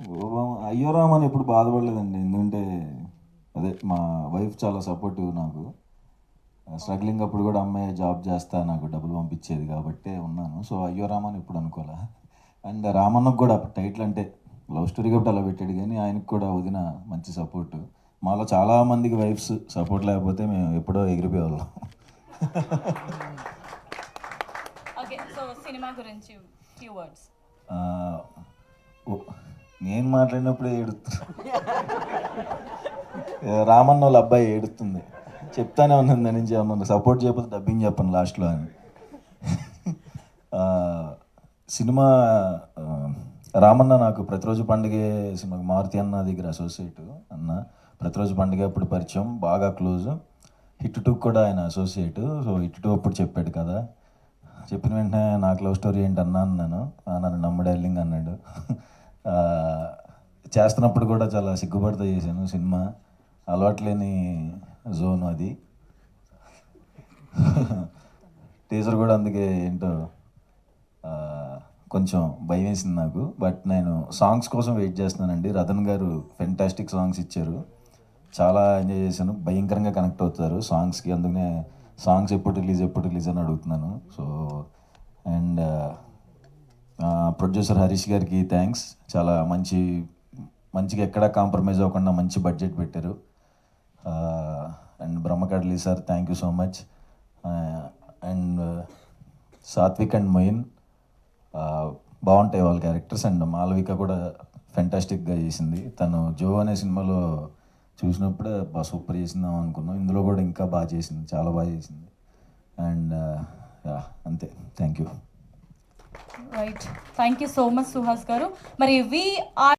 అయ్యో రామ్ అని ఎప్పుడు బాధపడలేదండి. ఎందుకంటే అదే మా వైఫ్ చాలా సపోర్టివ్ నాకు. స్ట్రగ్లింగ్ అప్పుడు కూడా అమ్మాయి జాబ్ చేస్తా నాకు డబ్బులు పంపించేది కాబట్టే ఉన్నాను. సో అయ్యో అని ఎప్పుడు అనుకోలే. అండ్ రామన్నకు కూడా టైటిల్ అంటే లవ్ స్టోరీ కాబట్టి అలా పెట్టాడు కానీ ఆయనకు కూడా వదిన మంచి సపోర్ట్ మాలో చాలా మందికి వైఫ్స్ సపోర్ట్ లేకపోతే మేము ఎప్పుడో ఎగిరిపోయేవాళ్ళం. సినిమా గురించి ఫ్యూ వర్డ్స్ నేను మాట్లాడినప్పుడే ఏడుతున్నా రామన్న వాళ్ళ అబ్బాయి ఏడుతుంది చెప్తానే ఉన్నాను దాని నుంచి ఏమన్నా సపోర్ట్ చేయకపోతే డబ్బింగ్ చెప్పను లాస్ట్లో అని. సినిమా రామన్న నాకు ప్రతిరోజు పండుగే సినిమా మారుతి అన్న దగ్గర అసోసియేట్ అన్న. ప్రతిరోజు పండుగ అప్పుడు పరిచయం బాగా క్లోజ్ హిట్ టూ కూడా ఆయన అసోసియేట్ సో హిట్ టూ అప్పుడు చెప్పాడు కదా. చెప్పిన వెంటనే నాకు లవ్ స్టోరీ ఏంటి అన్నా అన్నాను. "ఆ, నన్ను నమ్మడాలింగ్ అన్నాడు. చేస్తున్నప్పుడు కూడా చాలా సిగ్గుపడుతూ చేశాను సినిమా. అలవాట్లేని జోన్ అది. టీజర్ కూడా అందుకే ఏంటో కొంచెం భయం వేసింది నాకు. బట్ నేను సాంగ్స్ కోసం వెయిట్ చేస్తున్నానండి. రతన్ గారు ఫెంటాస్టిక్ సాంగ్స్ ఇచ్చారు. చాలా ఎంజాయ్ చేశాను. భయంకరంగా కనెక్ట్ అవుతారు సాంగ్స్కి అందుకనే సాంగ్స్ ఎప్పుడు రిలీజ్ ఎప్పుడు రిలీజ్ అని అడుగుతున్నాను. సో అండ్ ప్రొడ్యూసర్ హరీష్ గారికి థ్యాంక్స్ చాలా మంచి మంచిగా ఎక్కడ కాంప్రమైజ్ అవ్వకుండా మంచి బడ్జెట్ పెట్టారు. And Brahmakadali sir thank you so much and Sathvik and Moin బాగుంటాయి వాళ్ళ క్యారెక్టర్స్ అండ్ మాలవిక కూడా ఫెంటాస్టిక్గా చేసింది. తను జో అనే సినిమాలో చూసినప్పుడే బాగా సూపర్ చేసిందాం అనుకున్నాం. ఇందులో కూడా ఇంకా బాగా చేసింది చాలా బాగా చేసింది. అండ్ uh, అంతే. Thank you right thank you so much Suhas garu. మరి వి ఆర్